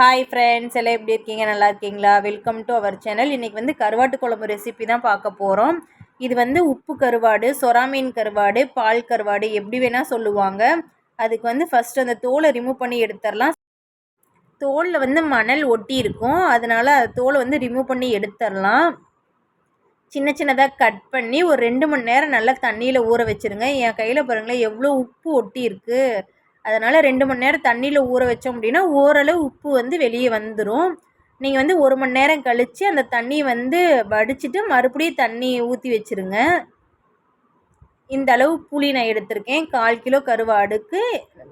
Hi friends எல்லாம் எப்படி இருக்கீங்க? நல்லா இருக்கீங்களா? வெல்கம் டு அவர் சேனல் இன்றைக்கி வந்து கருவாட்டு குழம்பு ரெசிபி தான் பார்க்க போகிறோம் இது வந்து உப்பு கருவாடு சொராமீன் கருவாடு பால் கருவாடு எப்படி வேணால் சொல்லுவாங்க. அதுக்கு வந்து ஃபஸ்ட்டு அந்த தோலை ரிமூவ் பண்ணி எடுத்துடலாம். தோலில் வந்து மணல் ஒட்டி இருக்கும். அதனால் தோலை வந்து ரிமூவ் பண்ணி எடுத்துடலாம். சின்ன சின்னதாக கட் பண்ணி ஒரு ரெண்டு மணி நேரம் நல்லா தண்ணியில் ஊற வச்சுருங்க. என் கையில் பாருங்களேன் எவ்வளோ உப்பு ஒட்டி இருக்குது அதனால் ரெண்டு மணி நேரம் தண்ணியில் ஊற வச்சோம் அப்படின்னா ஓரளவு உப்பு வந்து வெளியே வந்துடும் நீங்கள் வந்து ஒரு மணி நேரம் கழித்து அந்த தண்ணி வந்து வடிச்சிட்டு மறுபடியும் தண்ணி ஊற்றி வச்சுருங்க. இந்த அளவு புளி நான் எடுத்திருக்கேன். கால் கிலோ கருவாடுக்கு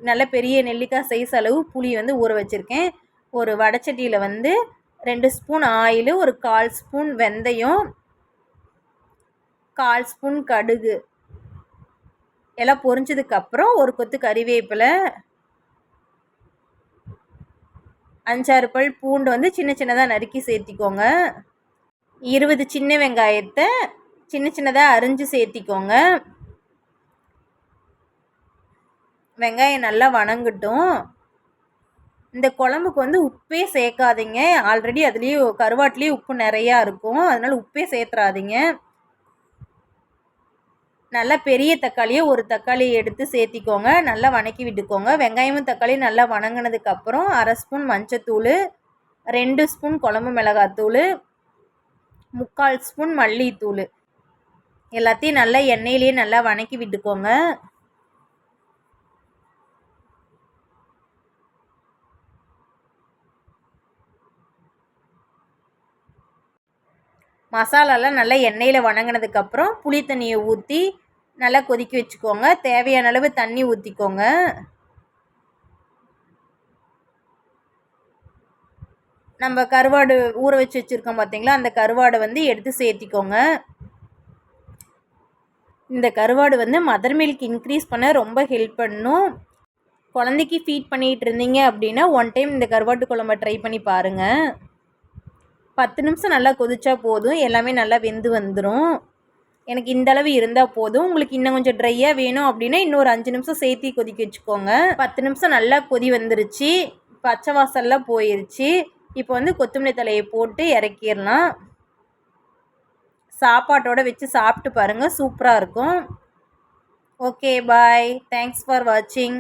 நல்ல பெரிய நெல்லிக்காய் சைஸ் அளவு புளி வந்து ஊற வச்சுருக்கேன். ஒரு வடச்சட்டியில் வந்து ரெண்டு ஸ்பூன் ஆயில் ஒரு கால் ஸ்பூன் வெந்தயம் கால் ஸ்பூன் கடுகு. எல்லாம் பொரிஞ்சதுக்கப்புறம் ஒரு கொத்து கறிவேப்பிலை அஞ்சாறு பல் பூண்டு வந்து சின்ன சின்னதாக நறுக்கி சேர்த்திக்கோங்க. இருபது சின்ன வெங்காயத்தை சின்ன சின்னதாக அரிஞ்சு சேர்த்திக்கோங்க. வெங்காயம் நல்லா வணங்கட்டும். இந்த குழம்புக்கு வந்து உப்பே சேர்க்காதீங்க. ஆல்ரெடி அதுலேயும் கருவாட்டிலேயே உப்பு நிறையா இருக்கும். அதனால் உப்பே சேர்த்துறாதீங்க. நல்லா பெரிய தக்காளியை ஒரு தக்காளியை எடுத்து சேர்த்திக்கோங்க. நல்லா வணக்கி விட்டுக்கோங்க. வெங்காயமும் தக்காளியும் நல்லா வணங்கினதுக்கப்புறம் அரை ஸ்பூன் மஞ்சத்தூள் ரெண்டு ஸ்பூன் குழம்பு மிளகாத்தூள் முக்கால் ஸ்பூன் மல்லித்தூள். எல்லாத்தையும் நல்லா எண்ணெயிலேயே நல்லா வணக்கி விட்டுக்கோங்க. மசாலாலாம் நல்லா எண்ணெயில் வணங்கினதுக்கப்புறம் புளி தண்ணியை ஊற்றி நல்லா கொதிக்க வச்சுக்கோங்க. தேவையான அளவு தண்ணி ஊற்றிக்கோங்க நம்ம கருவாடு ஊற வச்சு வச்சுருக்கோம் பார்த்தீங்களா அந்த கருவாடை வந்து எடுத்து சேர்த்திக்கோங்க. இந்த கருவாடு வந்து மதர் மில்க் இன்க்ரீஸ் பண்ண ரொம்ப ஹெல்ப் பண்ணும். குழந்தைக்கு ஃபீட் பண்ணிகிட்டு இருந்தீங்க அப்படின்னா ஒன் டைம் இந்த கருவாட்டு குழம்ப ட்ரை பண்ணி பாருங்கள் பத்து நிமிஷம் நல்லா கொதிச்சா போதும் எல்லாமே நல்லா வெந்து வந்துடும் எனக்கு இந்த அளவு இருந்தால் போதும். உங்களுக்கு இன்னும் கொஞ்சம் ட்ரையாக வேணும் அப்படின்னா இன்னொரு அஞ்சு நிமிஷம் சேர்த்தி கொதிக்க வச்சுக்கோங்க. பத்து நிமிஷம் நல்லா கொதி வந்துருச்சு. பச்சை வாசல்லாம் போயிருச்சு. இப்போ வந்து கொத்தமல்லி தலையை போட்டு இறக்கிடலாம். சாப்பாட்டோட வச்சு சாப்பிட்டு பாருங்கள் சூப்பராக இருக்கும். ஓகே பாய் தேங்க்ஸ் ஃபார் வாட்சிங்